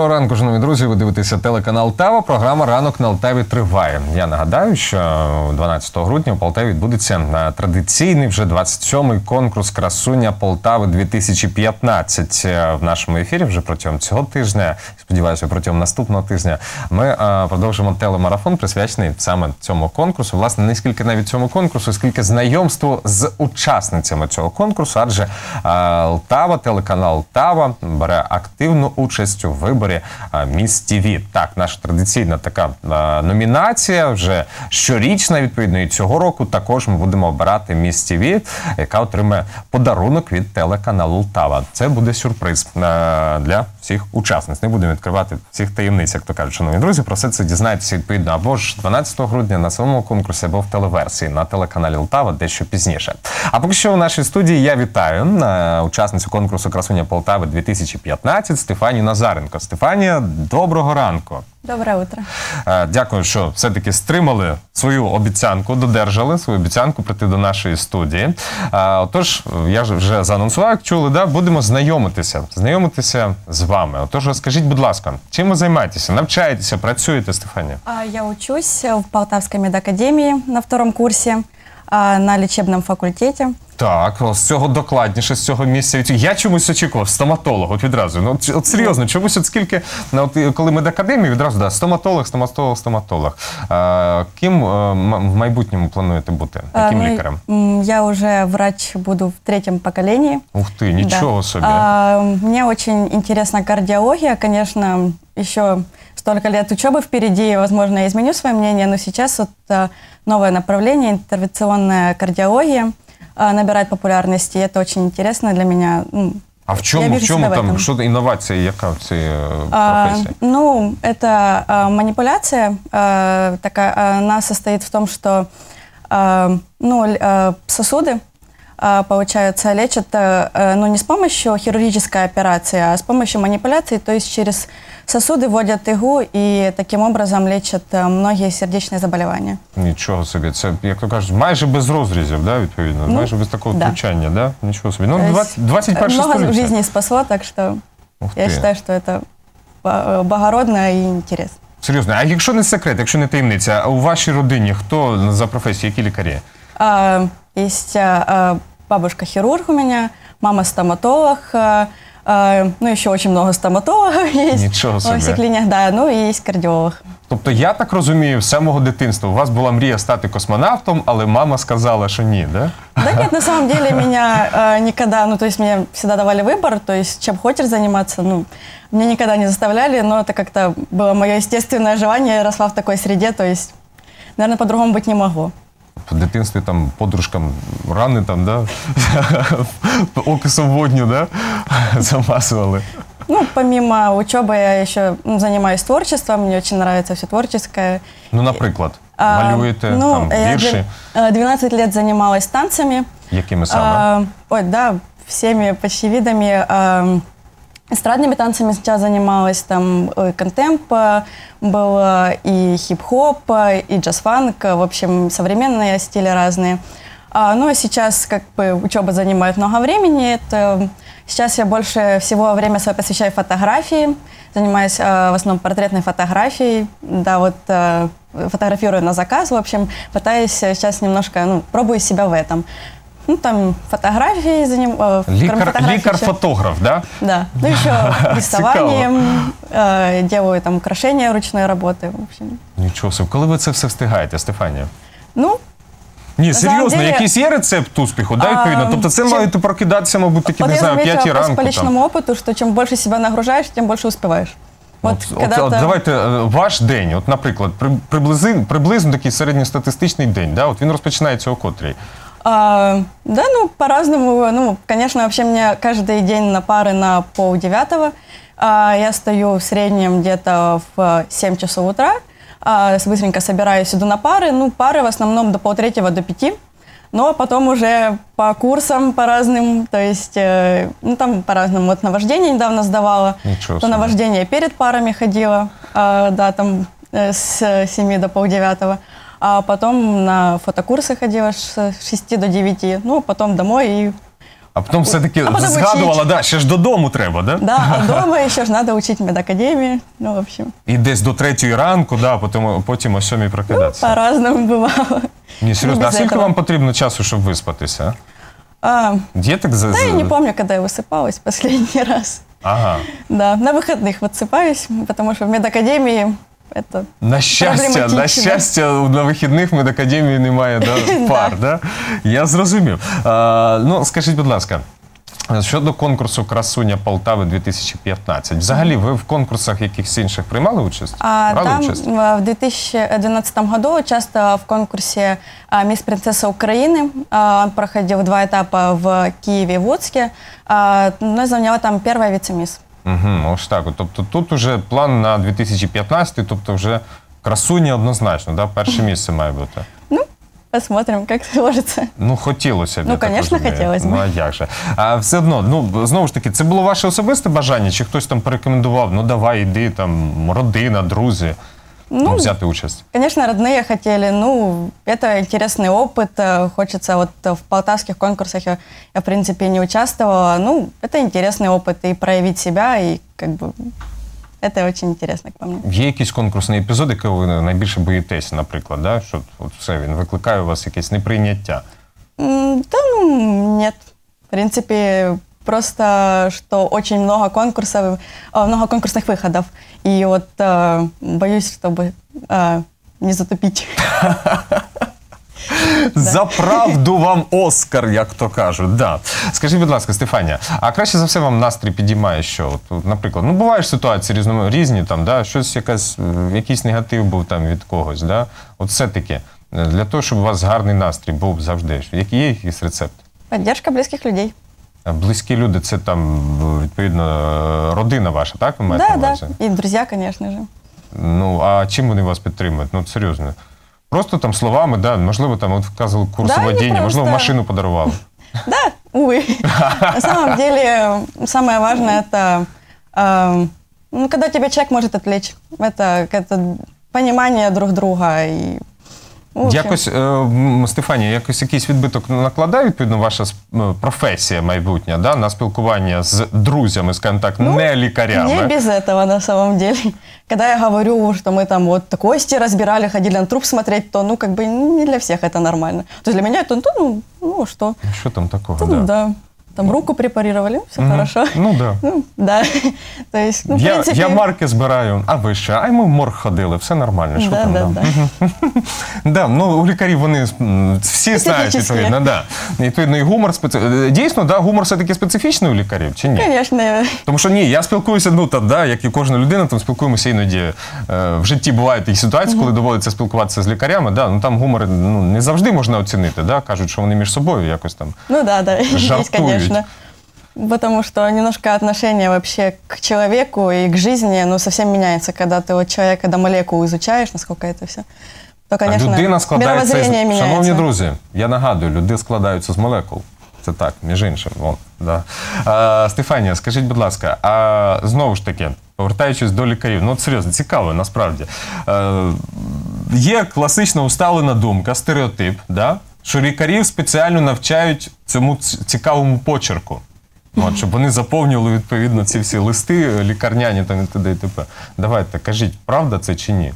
Доброго ранку, шановні друзі. Ви дивитеся телеканал Тава. Програма Ранок на Алтаві триває. Я нагадаю, що 12 грудня у Полтаві відбудеться е, традиційний вже 27-й конкурс Красуня Полтави 2015 Е, в нашому ефірі. Вже протягом цього тижня. Сподіваюся, протягом наступного тижня ми е, продовжимо телемарафон, присвячений саме цьому конкурсу. Власне, не скільки навіть цьому конкурсу, скільки знайомству з учасницями цього конкурсу, адже е, Лтава, телеканал Тава бере активну участь у виборі е, Міс ТВ. Так, наша традиційна така номінація вже щорічна, відповідно, і цього року також ми будемо обирати Міс ТВ, яка отримає подарунок від телеканалу Лтава. Це буде сюрприз для всіх учасниць. Не будемо відкривати всіх таємниць, як то кажуть, шановні друзі. Про все це дізнаєтеся відповідно або ж 12 грудня на самому конкурсі, або в телеверсії на телеканалі Лтава дещо пізніше. А поки що у нашій студії я вітаю е, учасницю конкурсу Красуня Полтави 2015 Стефанію Назаренко. Стефанія, доброго ранку. Доброе утро. Е, Дякую, що все-таки стримали свою обіцянку, додержали свою обіцянку прийти до нашої студії. Е, Отож, я вже заанонсував, як чули, да? будемо знайомитися, знайомитися з вами. Отож, розкажіть, будь ласка, чим ви займаєтеся? Навчаєтеся, працюєте, Стефанія? Я учусь в Полтавской медакадемии на втором курсе а, на лечебном факультете. Так, з цього докладніше, з цього місця. від- Я чомусь очікував стоматолог, от відразу. Ну, от, от серйозно, чомусь от скільки, ну, от, коли медакадемії, відразу да, стоматолог, стоматолог, стоматолог. А, ким е, м- в майбутньому плануєте бути? А, Яким ну, лікарем? м, Я уже врач буду в третьем поколении. Ух ти, нічого Да. собі. А, Мне очень интересна кардиология. Конечно, еще столько лет учебы впереди, возможно, я изменю свое мнение, но сейчас вот а, новое направление, интервенционная кардиология, набирает популярности, и это очень интересно для меня. Ну, А в я чому, в вижу чому себя в там, этом. що інновація, яка в цій е, А, професії? ну, это а, манипуляция а, такая, она состоит в том, что а, ну, л- а, сосуды, а, получается, лечат а, а, ну, не с помощью хирургической операции, а с помощью манипуляций, то есть через сосуды вводят иглу и таким образом лечат а, многие сердечные заболевания. Нічого собі. Це, як то кажуть, майже без розрізів, да, відповідно, Ну, майже без такого да. втручання, да? Нічого собі. Ну, То есть, 20, 21 Много століття. жизней спасло, так что Ух я ти. считаю, что это а, благородно и интересно. Серйозно, а якщо не секрет, якщо не таємниця, а у вашій родині хто за професією, які лікарі? А, Есть а, а, бабушка-хирург у меня, мама стоматолог, а, а, ну еще очень много стоматологов есть. Ничего Во всех себе. клиниках, да, ну и есть кардиолог. Тобто, я так розумію, з самого дитинства у вас була мрія стати космонавтом, але мама сказала, що ні, да? Да нет, на самом деле меня а, никогда, ну то есть мне всегда давали выбор, то есть чем хочешь заниматься, ну, меня никогда не заставляли, но это как-то было мое естественное желание, я росла в такой среде, то есть, наверное, по-другому быть не могло. В дитинстві там подружкам рани там, да? окисом водню, да? замазували. Ну, помимо учебы я еще ну, занимаюсь творчеством, мне очень нравится все творческое. Ну, наприклад, А, малюєте ну, там я вірші, две- э, 12 лет занималась танцами. якими саме? А, ой, да, всеми почти видами. А, эстрадными танцами сейчас занималась, там э, контемп был, э, и хип-хоп, и джаз-фанк, в общем, современные стили разные. А, ну, а сейчас как бы учеба занимает много времени. Это, сейчас я больше всего время свое посвящаю фотографии, занимаюсь э, в основном портретной фотографией. Да, вот э, фотографирую на заказ, в общем, пытаюсь э, сейчас немножко, ну, пробую себя в этом. Ну, там фотографии заним... э, кроме Лікар, фотографий еще- лікар-фотограф, да? Да. Ну, еще рисованием, э, делаю там украшения ручной работы, в общем. Нічого собі. Коли ви це все встигаєте, Стефанія? Ну, Ні, самом серйозно, деле- якийсь є рецепт успіху, да, А, відповідно? Тобто це чим- маєте прокидатися, мабуть, таки, вот не я знаю, п'ятій заметила по, ранку. по Там. личному опыту, что чем больше себя нагружаешь, тем больше успеваешь. Вот, От, от, когда-то- от давайте е, ваш день, от, наприклад, при- приблизно, приблизно такий середньостатистичний день, да? от він розпочинається о котрій. А, да, ну, по-разному. Ну, конечно, вообще мне каждый день на пары на полдевятого. А, я стою в среднем где-то в 7 часов утра. А, быстренько собираюсь, иду на пары. Ну, пары в основном до полтретьего, до пяти. Но потом уже по курсам по разным, то есть, э, ну, там по-разному. Вот наваждение недавно сдавала. Ничего То наваждение перед парами ходила, а, да, там э, с 7 до полдевятого. А потом на фотокурсы ходила с 6 до 9. Ну, потом домой и А потім все-таки А потім згадувала, учить. да, ще ж додому треба, да? Да, а дома еще же надо учить медакадемии. Ну, в общем, І десь до третьої ранку, да, потім, потім о сьомій прокидатися. по-разному бывало. Ні, серйозно, не а без скільки этого. вам потрібно часу, щоб виспатися? А, Є так за... да, я за- не помню, когда я высыпалась последний раз. Ага. Да, на выходных высыпаюсь, потому что в медакадемии это... На щастя, на Проблематично. щастя, на вихідних медакадемії немає да, пар, да? Я зрозумів. А, ну, скажіть, будь ласка. Щодо конкурсу Красуня Полтави 2015, взагалі ви в конкурсах якихось інших приймали участь? А Брали там участь? э, в 2012 году участвовала в конкурсе а, «Мисс Принцесса Украины». А, Он проходил два этапа в Киеве и в Луцке. А, Ну, и заняла там первая вице-мисс. Угу, ось так. Тобто тут уже план на 2015, тобто вже красуні однозначно, да? перше місце має бути. Ну, Посмотрим, як сложиться. Ну, хотілося б. Ну, розумію. хотілося б. Ну, а як же? А все одно, ну, знову ж таки, це було ваше особисте бажання, чи хтось там порекомендував, ну давай, йди, там, родина, друзі, ну, Ну, взяти участь. Конечно, родные хотели. Ну, это интересный опыт. э, Хочется вот э, в полтавских конкурсах я, я, в принципе, не участвовала. Ну, это интересный опыт и проявить себя, и как бы это очень интересно, по мне. Є якийсь конкурсний епізод, який ви найбільше боїтеся, наприклад, да? що от все, він викликає у вас якесь неприйняття. М, Да, ну, нет. В принципе, просто, что очень много конкурсов, э, много конкурсных выходов. И вот э, боюсь, чтобы э, не затупить. За правду вам Оскар, як то кажуть. Да. Скажіть, будь ласка, Стефанія, а краще за все вам настрій підіймає, що от, от, наприклад, ну бувають ситуації різно, різні, там, да, щось якась, е, якийсь негатив був там від когось. Да? От все-таки, е, для того, щоб у вас гарний настрій був завжди, який є якийсь рецепт? Поддержка близких людей. А Близькі люди, це там, е, відповідно, е, родина ваша, так? Ви маєте Да, на да. увазі? И друзья, конечно же. Ну, а чим вони вас підтримують? Ну, серйозно. Просто там словами, да, можливо, там от вказували курси Да, они водіння, можливо, просто- машину подарували. Да, увы. На самом деле, самое важное это, эм, ну, когда тебя человек может отвлечь. Это, это понимание друг друга. И, ну, в общем, Якось, е, м, Стефанія, якось якийсь відбиток накладає, відповідно, ваша с- м, професія майбутня да, на спілкування з друзями, скажімо так, не лікарями. Не без этого на самом деле. Когда я говорю, что мы там вот кости разбирали, ходили на труп смотреть, то, ну, как бы не для всех это нормально. То есть для меня это, ну, ну что, Що там такого? ну, да. да. Там руку препарировали, все Мгм. хорошо. Ну да. Ну, да. То есть, ну, в я, принципе... я марки збираю, а ви ще? А й ми в морг ходили, все нормально. Що Да, там? да, да? да. Да, ну у лікарів вони м, всі знають Специфічні. відповідно. Да. Відповідно, і гумор специ... е, Дійсно, да, гумор все-таки специфічний у лікарів чи ні? Конечно, Тому що ні, я спілкуюся, ну так, да, як і кожна людина, там спілкуємося іноді. Е, в житті бувають такі ситуації, коли доводиться спілкуватися з лікарями. Да, ну там гумор ну, не завжди можна оцінити. Да, кажуть, що вони між собою якось там. Ну да, да, есть, Жартуют. конечно. Потому что немножко отношение вообще к человеку и к жизни, ну, совсем меняется, когда ты вот человека до молекул изучаешь, насколько это все. То, конечно, а людина складається із... меняется. Шановні друзі, я нагадую, люди складаються з молекул. Це так, між іншим. Вон, да. а, Стефанія, скажіть, будь ласка, а знову ж таки, повертаючись до лікарів, ну от серйозно, цікаво насправді. Е, є класично усталена думка, стереотип, да? що лікарів спеціально навчають цьому цікавому почерку. От, щоб вони заповнювали відповідно ці всі листи е, лікарняні там і т.д. т.п. Давайте, кажіть, правда це чи ні?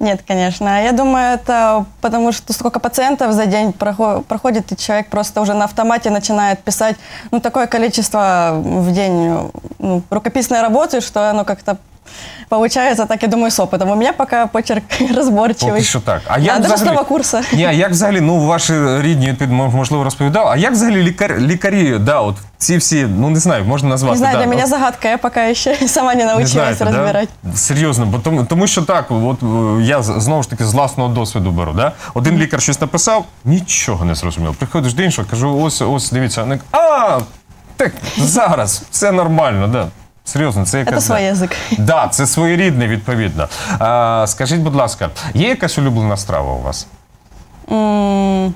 Нет, конечно. Я думаю, это потому что сколько пациентов за день проходит, и человек просто уже на автомате начинает писать ну, такое количество в день ну, рукописной работы, что оно как-то получается, так я думаю, с опытом. У меня пока почерк разборчивый. Поки що так. А як взагалі... того курса. Ні, а як взагалі, ну ваші рідні можливо розповідали, а як взагалі лікар... лікарі, да, от ці всі, ну не знаю, можна назвати. Не знаю, да, для меня от, загадка, я пока еще сама не не научилась знаєте, разбирать. Да? Серйозно, бо тому, тому що так, от е, я знову ж таки з власного досвіду беру. Да? Один лікар щось написав, нічого не зрозумів. Приходиш до іншого, кажу, ось, ось дивіться, а, так, зараз, все нормально, да. Серйозно, це якась. Это свой да. язык. Да, це своєрідне, відповідно. А, скажіть, будь ласка, є якась улюблена страва у вас? М,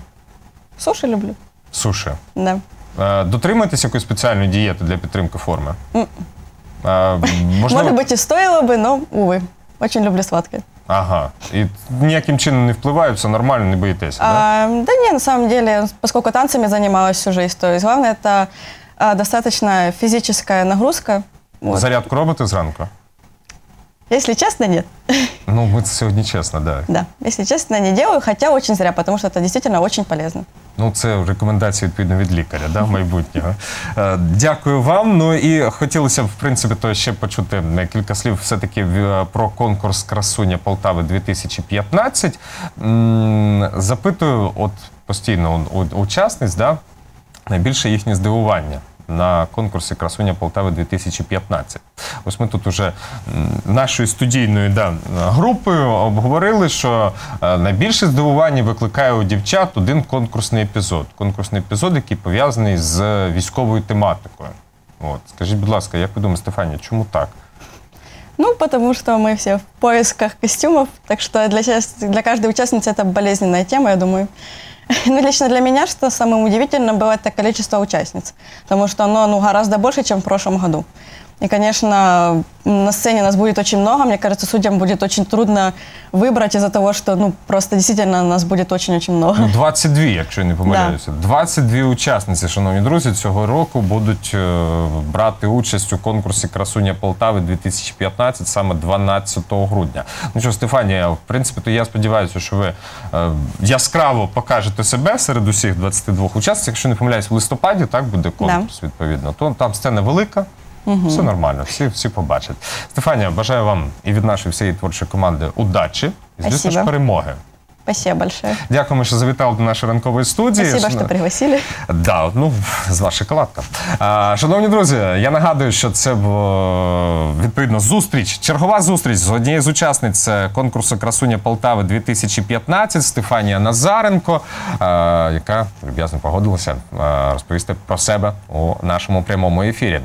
Суши люблю. Суші. Да. А, дотримуєтесь якоїсь спеціальної дієти для підтримки форми? М. А, можливо... Может быть, и стоило бы, но, увы. Очень люблю сладкое. Ага. І ніяким чином не впливає, все нормально, не боїтеся, да? А, да не, на самом деле, поскольку танцами занималась всю жизнь, то есть главное это а, достаточно физическая нагрузка. Вот. Зарядку робите зранку? Если честно, нет. Ну, ми це сьогодні чесно, да. Да, если честно, не делаю, хотя очень зря, потому что это действительно очень полезно. Ну, це рекомендації відповідно від лікаря, да, майбутнього. Е, Дякую вам. Ну і хотілося б, в принципі, то ще почути е, кілька слів все-таки про конкурс Красуня Полтави 2015. Запитую, от постійно у, у учасниць, да, найбільше їхнє здивування На конкурсі Красуня Полтави 2015. Ось ми тут уже м, нашою студійною да, групою обговорили, що е, найбільше здивування викликає у дівчат один конкурсний епізод. Конкурсний епізод, який пов'язаний з військовою тематикою. От, скажіть, будь ласка, як ви думаєте, Стефанія, чому так? Ну, потому что мы все в поисках костюмов, так что для, част- для каждой участницы это болезненная тема, я думаю. Ну, лично для меня, что самым удивительным было это количество участниц, потому что оно ну, гораздо больше, чем в прошлом году. И, конечно, на сцене нас будет очень много. Мне кажется, судьям будет очень трудно выбрать из-за того, что ну, просто действительно нас будет очень-очень много. Ну, 22, якщо я не помиляюся. 22 учасниці, шановні друзі, цього року будуть е, брати участь у конкурсі Красуня Полтави 2015 саме 12 грудня. Ну що, Стефанія, в принципі, то я сподіваюся, що ви е, яскраво покажете себе серед усіх 22 учасниць. Якщо не помиляюсь, в листопаді так буде конкурс, відповідно. То там сцена велика. Все нормально, всі, всі побачать. Стефанія, бажаю вам і від нашої всієї творчої команди удачі і, звісно ж, перемоги. Спасибо большое. Дякуємо, що завітали до нашої ранкової студії. Спасибо, что пригласили. Да, ну, з вас шоколадка. А, шановні друзі, я нагадую, що це відповідно зустріч, чергова зустріч з однією з учасниць е, конкурсу Красуня Полтави 2015 Стефанія Назаренко, е, яка люб'язно погодилася е, розповісти про себе у нашому прямому ефірі.